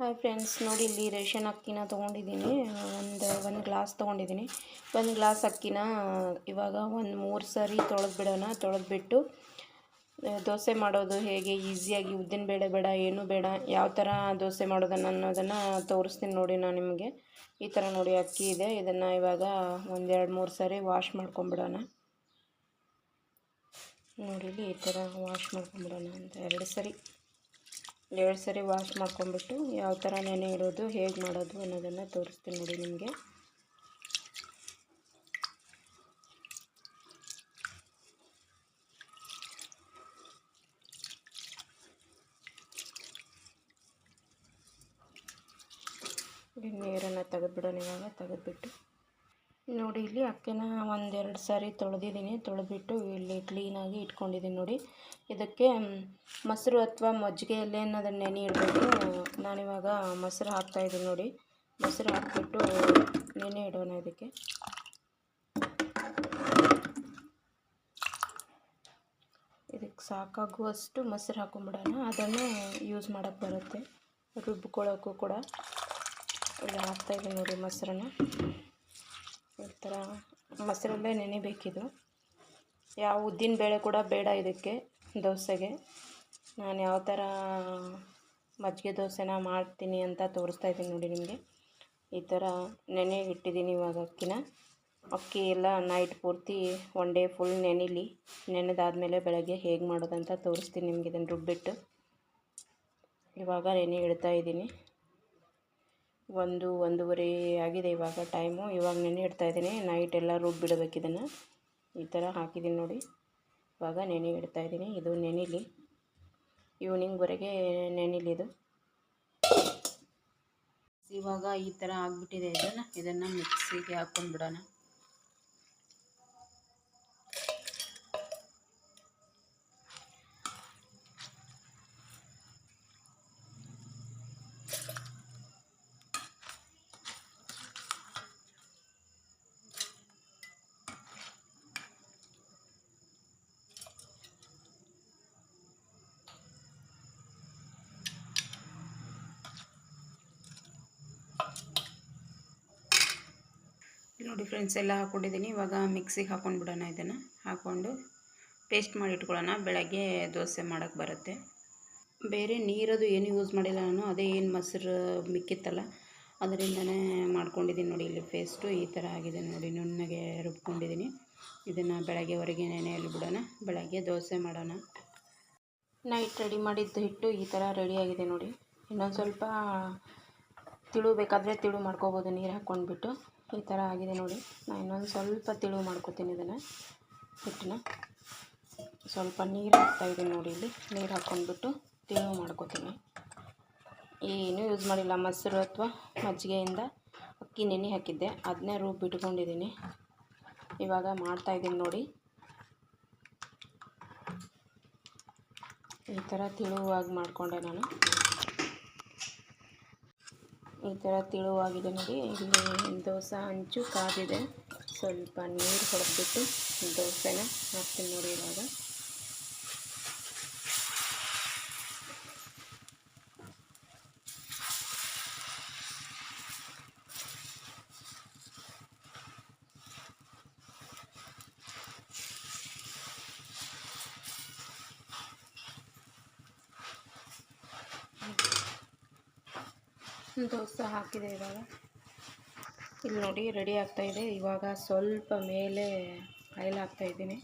Hi friends, ನೋಡಿ ಇಲ್ಲಿ ration ಅಕ್ಕಿನ ತೊಗೊಂಡಿದ್ದೀನಿ. ಒಂದು ಒಂದು ಗ್ಲಾಸ್ ತೊಗೊಂಡಿದ್ದೀನಿ. ಒಂದು ಗ್ಲಾಸ್ ಅಕ್ಕಿನ, ಇವಾಗ ಒಂದು ಮೂರು ಸರಿ ತೊಳೆದು ಬಿಡೋಣ ತೊಳೆದ್ಬಿಟ್ಟು ದೋಸೆ ಮಾಡೋದು ಹೇಗೆ? ಈಸಿಯಾಗಿ ಉದ್ದಿನ ಬೇಳೆ ಬೇಡ, ಏನೂ ಬೇಡ. ಯಾವ ಥರ ದೋಸೆ ಮಾಡೋದನ್ನು ಅನ್ನೋದನ್ನು ತೋರಿಸ್ತೀನಿ ನೋಡಿ ನಾನು ನಿಮಗೆ. ಈ ಥರ ನೋಡಿ ಅಕ್ಕಿ ಇದೆ. ಇದನ್ನು ಇವಾಗ ಒಂದೆರಡು ಮೂರು ಸರಿ ವಾಶ್ ಮಾಡ್ಕೊಂಬಿಡೋಣ ನೋಡಿ ಈ ಥರ ವಾಶ್ ಮಾಡ್ಕೊಂಬಿಡೋಣ ಅಂತ. ಎರಡು ಸರಿ. ಎರಡು ಸರಿ ವಾಶ್ ಮಾಡ್ಕೊಂಬಿಟ್ಟು ಯಾವ ಥರ ನೆನೆ ಇಡೋದು, ಹೇಗೆ ಮಾಡೋದು ಅನ್ನೋದನ್ನು ತೋರಿಸ್ತೀನಿ ನೋಡಿ ನಿಮಗೆ. ನೀರನ್ನು ತೆಗೆದ್ಬಿಡೋಣ ಇವಾಗ, ತೆಗೆದ್ಬಿಟ್ಟು. ನೋಡಿ, ಇಲ್ಲಿ ಅಕ್ಕಿನ ಒಂದೆರಡು ಸಾರಿ ತೊಳೆದಿದ್ದೀನಿ. ತೊಳೆದ್ಬಿಟ್ಟು ಇಲ್ಲಿ ಕ್ಲೀನಾಗಿ ಇಟ್ಕೊಂಡಿದ್ದೀನಿ ನೋಡಿ. ಇದಕ್ಕೆ ಮೊಸರು ಅಥವಾ ಮಜ್ಜಿಗೆಯಲ್ಲೇ ಅನ್ನೋದನ್ನು ನೆನೆ ಇಡಬೇಕು. ನಾನಿವಾಗ ಮೊಸರು ಹಾಕ್ತಾಯಿದ್ದೀನಿ ನೋಡಿ. ಮೊಸರು ಹಾಕ್ಬಿಟ್ಟು ನೆನೆ ಇಡೋಣ ಇದಕ್ಕೆ. ಇದಕ್ಕೆ ಸಾಕಾಗುವಷ್ಟು ಮೊಸರು ಹಾಕೊಂಬಿಡೋಣ. ಅದನ್ನು ಯೂಸ್ ಮಾಡೋಕ್ಕೆ ಬರುತ್ತೆ. ರುಬ್ಕೊಳ್ಳೋಕ್ಕೂ ಕೂಡ. ಇಲ್ಲಿ ಹಾಕ್ತಾಯಿದ್ದೀನಿ ನೋಡಿ ಮೊಸರನ್ನ. ಥರ ಮೊಸರಲ್ಲೇ ನೆನೆಬೇಕಿದು. ಯಾವ ಉದ್ದಿನ ಬೇಳೆ ಕೂಡ ಬೇಡ ಇದಕ್ಕೆ, ದೋಸೆಗೆ. ನಾನು ಯಾವ ಥರ ಮಜ್ಜಿಗೆ ದೋಸೆನ ಮಾಡ್ತೀನಿ ಅಂತ ತೋರಿಸ್ತಾ ಇದ್ದೀನಿ ನೋಡಿ ನಿಮಗೆ. ಈ ಥರ ನೆನೆ ಇಟ್ಟಿದ್ದೀನಿ ಇವಾಗ ಅಕ್ಕಿನ. ಅಕ್ಕಿ ಎಲ್ಲ ನೈಟ್ ಪೂರ್ತಿ ಒನ್ ಡೇ ಫುಲ್ ನೆನಿಲಿ. ನೆನೆದಾದಮೇಲೆ ಬೆಳಗ್ಗೆ ಹೇಗೆ ಮಾಡೋದಂತ ತೋರಿಸ್ತೀನಿ ನಿಮಗೆ ಇದನ್ನು ರುಬ್ಬಿಟ್ಟು. ಇವಾಗ ನೆನೆ ಇಡ್ತಾ ಇದ್ದೀನಿ. ಒಂದು ಒಂದೂವರೆ ಆಗಿದೆ ಇವಾಗ ಟೈಮು. ಇವಾಗ ನೆನೆ ಇಡ್ತಾ ಇದ್ದೀನಿ. ನೈಟ್ ಎಲ್ಲ ರುಬ್ಬಿಡಬೇಕು ಇದನ್ನು. ಈ ಥರ ಹಾಕಿದ್ದೀನಿ ನೋಡಿ. ಇವಾಗ ನೆನೆ ಇಡ್ತಾ ಇದ್ದೀನಿ. ಇದು ನೆನಿಲಿ. ಈವ್ನಿಂಗ್ವರೆಗೆ ನೆನಿಲಿ ಇದು. ಇವಾಗ ಈ ಥರ ಆಗಿಬಿಟ್ಟಿದೆ ಇದನ್ನು. ಇದನ್ನು ಮಿಕ್ಸಿಗೆ ಹಾಕ್ಕೊಂಡು ನೋಡಿ ಫ್ರೆಂಡ್ಸ್, ಎಲ್ಲ ಹಾಕ್ಕೊಂಡಿದ್ದೀನಿ. ಇವಾಗ ಮಿಕ್ಸಿಗೆ ಹಾಕ್ಕೊಂಡು ಬಿಡೋಣ ಇದನ್ನು. ಹಾಕ್ಕೊಂಡು ಪೇಸ್ಟ್ ಮಾಡಿ ಇಟ್ಕೊಳ್ಳೋಣ. ಬೆಳಗ್ಗೆ ದೋಸೆ ಮಾಡೋಕ್ಕೆ ಬರುತ್ತೆ. ಬೇರೆ ನೀರದು ಏನು ಯೂಸ್ ಮಾಡಿಲ್ಲ ನಾನು. ಅದೇ ಏನು ಮೊಸರು ಮಿಕ್ಕಿತ್ತಲ್ಲ, ಅದರಿಂದನೇ ಮಾಡ್ಕೊಂಡಿದ್ದೀನಿ ನೋಡಿ ಇಲ್ಲಿ ಪೇಸ್ಟು. ಈ ಥರ ಆಗಿದೆ ನೋಡಿ, ನುಣ್ಣಗೆ ರುಬ್ಕೊಂಡಿದ್ದೀನಿ. ಇದನ್ನು ಬೆಳಗ್ಗೆವರೆಗೆ ನೆನೆಯಲ್ಲಿ ಬಿಡೋಣ. ಬೆಳಗ್ಗೆ ದೋಸೆ ಮಾಡೋಣ. ನೈಟ್ ರೆಡಿ ಮಾಡಿದ್ದು ಹಿಟ್ಟು ಈ ಥರ ರೆಡಿಯಾಗಿದೆ ನೋಡಿ. ಇನ್ನೊಂದು ಸ್ವಲ್ಪ ತಿಳು ಬೇಕಾದರೆ ತಿಳು ಮಾಡ್ಕೋಬೋದು, ನೀರು ಹಾಕ್ಕೊಂಡ್ಬಿಟ್ಟು. ಈ ಥರ ಆಗಿದೆ ನೋಡಿ. ನಾನು ಇನ್ನೊಂದು ಸ್ವಲ್ಪ ತಿಳು ಮಾಡ್ಕೊತೀನಿ ಇದನ್ನು. ಹಿಟ್ಟನ್ನ. ಸ್ವಲ್ಪ ನೀರು ಹಾಕ್ತಾಯಿದ್ದೀನಿ ನೋಡಿ ಇಲ್ಲಿ. ನೀರು ಹಾಕ್ಕೊಂಡ್ಬಿಟ್ಟು ತಿಳು ಮಾಡ್ಕೊತೀನಿ. ಏನೂ ಯೂಸ್ ಮಾಡಿಲ್ಲ. ಮೊಸರು ಅಥವಾ ಮಜ್ಜಿಗೆಯಿಂದ ಅಕ್ಕಿ ನೆನೆ ಹಾಕಿದ್ದೆ. ಅದನ್ನೇ ರುಬ್ಬಿಟ್ಕೊಂಡಿದ್ದೀನಿ ಇವಾಗ ಮಾಡ್ತಾಯಿದ್ದೀನಿ ನೋಡಿ. ಈ ಥರ ತಿಳುವಾಗಿ ಮಾಡಿಕೊಂಡೆ ನಾನು. ಈ ಥರ ತಿಳುವಾಗಿದೆ ನೋಡಿ. ಇಲ್ಲಿ ದೋಸೆ ಹಂಚು ಕಾದಿದೆ. ಸ್ವಲ್ಪ ನೀರು ಹೊಡೆದ್ಬಿಟ್ಟು ದೋಸೆನ ಹಾಕ್ತೀನಿ ನೋಡಿ ಇವಾಗ. ದೋಸೆ ಹಾಕಿದೆ ಇವಾಗ. ಇಲ್ಲಿ ನೋಡಿ ರೆಡಿ ಆಗ್ತಾಯಿದೆ ಇವಾಗ ಸ್ವಲ್ಪ ಮೇಲೆ ಆಯಿಲ್ ಹಾಕ್ತಾಯಿದ್ದೀನಿ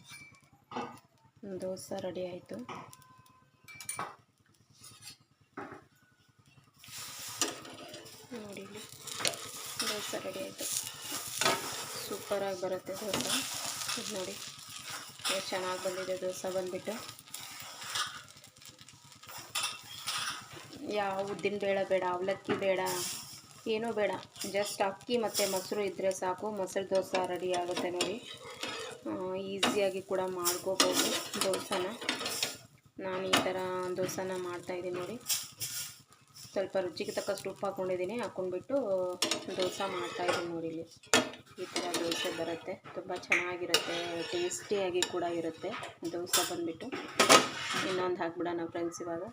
ದೋಸೆ ರೆಡಿ ಆಯಿತು. ನೋಡಿ ದೋಸೆ ರೆಡಿ ಆಯಿತು. ಸೂಪರಾಗಿ ಬರುತ್ತೆ ದೋಸೆ. ಇದು ನೋಡಿ ಚೆನ್ನಾಗಿ ಬಂದಿದೆ ದೋಸೆ ಬಂದುಬಿಟ್ಟು. ಯಾವ ಉದ್ದಿನ ಬೇಳೆ ಬೇಡ, ಅವಲಕ್ಕಿ ಬೇಡ, ಏನೂ ಬೇಡ. ಜಸ್ಟ್ ಅಕ್ಕಿ ಮತ್ತು ಮೊಸರು ಇದ್ದರೆ ಸಾಕು. ಮೊಸರು ದೋಸೆ ರೆಡಿ ಆಗುತ್ತೆ ನೋಡಿ. ಈಸಿಯಾಗಿ ಕೂಡ ಮಾಡ್ಕೋಬೋದು ದೋಸೆನ. ನಾನು ಈ ಥರ ದೋಸೆನ ಮಾಡ್ತಾಯಿದ್ದೀನಿ ನೋಡಿ. ಸ್ವಲ್ಪ ರುಚಿಗೆ ತಕ್ಕಷ್ಟು ಉಪ್ಪು ಹಾಕ್ಕೊಂಡಿದ್ದೀನಿ. ಹಾಕ್ಕೊಂಡ್ಬಿಟ್ಟು ದೋಸೆ ಮಾಡ್ತಾಯಿದ್ದೀನಿ ನೋಡಿ ಇಲ್ಲಿ. ಈ ಥರ ದೋಸೆ ಬರುತ್ತೆ. ತುಂಬ ಚೆನ್ನಾಗಿರುತ್ತೆ. ಟೇಸ್ಟಿಯಾಗಿ ಕೂಡ ಇರುತ್ತೆ. ದೋಸೆ ಬಂದುಬಿಟ್ಟು. ಇನ್ನೊಂದು ಹಾಕ್ಬಿಡೋಣ ಫ್ರೆಂಡ್ಸ್ ಇವಾಗ.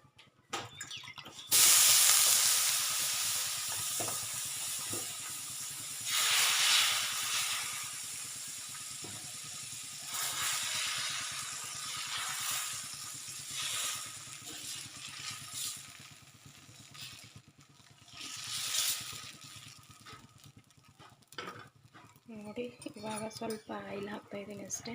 ನೋಡಿ ಇವಾಗ ಸ್ವಲ್ಪ ಆಯಿಲ್ ಹಾಕ್ತಾ ಇದ್ದೀನಿ ಅಷ್ಟೇ.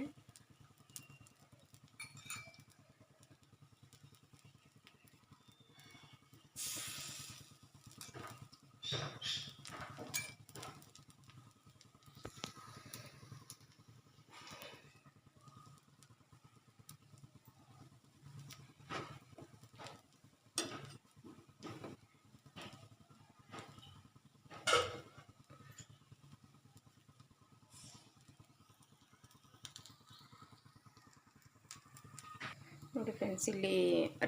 ನೋಡಿ ಫ್ರೆಂಡ್ಸ್ ಇಲ್ಲಿ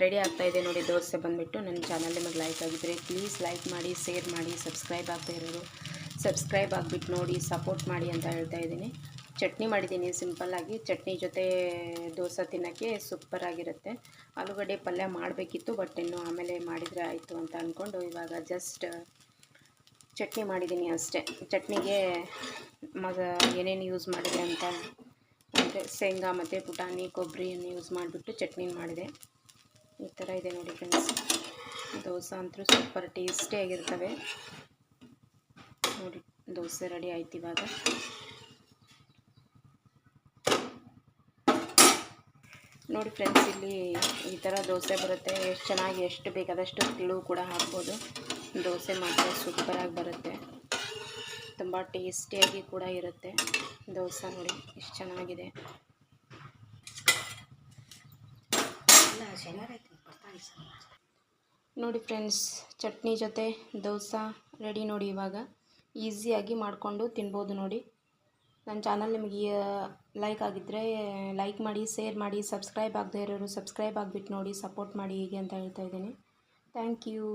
ರೆಡಿ ಆಗ್ತಾ ಇದೆ ನೋಡಿ, ದೋಸೆ ಬಂದುಬಿಟ್ಟು ನನ್ನ ಚಾನಲ್ ನಿಮಗೆ ಲೈಕ್ ಆಗಿದ್ರೆ ಪ್ಲೀಸ್ ಲೈಕ್ ಮಾಡಿ ಶೇರ್ ಮಾಡಿ ಸಬ್ಸ್ಕ್ರೈಬ್ ಆಗ್ತಾ ಇರೋರು. ಸಬ್ಸ್ಕ್ರೈಬ್ ಆಗಿಬಿಟ್ಟು ನೋಡಿ ಸಪೋರ್ಟ್ ಮಾಡಿ ಅಂತ ಹೇಳ್ತಾ ಇದ್ದೀನಿ. ಚಟ್ನಿ ಮಾಡಿದ್ದೀನಿ ಸಿಂಪಲ್ಲಾಗಿ ಚಟ್ನಿ ಜೊತೆ ದೋಸೆ ತಿನ್ನೋಕ್ಕೆ ಸೂಪರಾಗಿರುತ್ತೆ ಆಲೂಗಡ್ಡೆ ಪಲ್ಯ ಮಾಡಬೇಕಿತ್ತು ಬಟ್ ಇನ್ನು ಆಮೇಲೆ ಮಾಡಿದರೆ ಆಯಿತು ಅಂತ ಅಂದ್ಕೊಂಡು ಇವಾಗ ಜಸ್ಟ್ ಚಟ್ನಿ ಮಾಡಿದ್ದೀನಿ ಅಷ್ಟೇ. ಚಟ್ನಿಗೆ ಮಗ ಏನೇನು ಯೂಸ್ ಮಾಡಿದೆ ಅಂತ ಶೇಂಗಾ ಮತ್ತು ಪುಟಾಣಿ ಕೊಬ್ಬರಿಯನ್ನು ಯೂಸ್ ಮಾಡಿಬಿಟ್ಟು ಚಟ್ನಿ ಮಾಡಿದೆ. ಈ ಥರ ಇದೆ ನೋಡಿ ಫ್ರೆಂಡ್ಸ್ ದೋಸೆ ಅಂತೂ ಸೂಪರ್ ಟೇಸ್ಟಿಯಾಗಿರ್ತವೆ ನೋಡಿ ದೋಸೆ ರೆಡಿ ಆಯ್ತು ಇವಾಗ. ನೋಡಿ ಫ್ರೆಂಡ್ಸ್ ಇಲ್ಲಿ ಈ ಥರ ದೋಸೆ ಬರುತ್ತೆ. ಎಷ್ಟು ಚೆನ್ನಾಗಿ, ಎಷ್ಟು ಬೇಕಾದಷ್ಟು ತಿಳು ಕೂಡ ಹಾಕ್ಬೋದು. ದೋಸೆ ಮಾತ್ರ ಸೂಪರಾಗಿ ಬರುತ್ತೆ. ತುಂಬ ಟೇಸ್ಟಿಯಾಗಿ ಕೂಡ ಇರುತ್ತೆ. ದೋಸೆ ನೋಡಿ ಎಷ್ಟು ಚೆನ್ನಾಗಿದೆ. ನೋಡಿ ಫ್ರೆಂಡ್ಸ್ ಚಟ್ನಿ ಜೊತೆ ದೋಸೆ ರೆಡಿ ನೋಡಿ ಇವಾಗ. ಈಸಿಯಾಗಿ ಮಾಡಿಕೊಂಡು ತಿನ್ಬೋದು ನೋಡಿ. ನನ್ನ ಚಾನಲ್ ನಿಮಗೆ ಲೈಕ್ ಆಗಿದ್ದರೆ ಲೈಕ್ ಮಾಡಿ ಶೇರ್ ಮಾಡಿ ಸಬ್ಸ್ಕ್ರೈಬ್ ಆಗದೆ ಇರೋರು ಸಬ್ಸ್ಕ್ರೈಬ್ ಆಗಿಬಿಟ್ಟು ನೋಡಿ ಸಪೋರ್ಟ್ ಮಾಡಿ ಹೀಗೆ ಅಂತ ಹೇಳ್ತಾ ಇದ್ದೀನಿ. Thank you.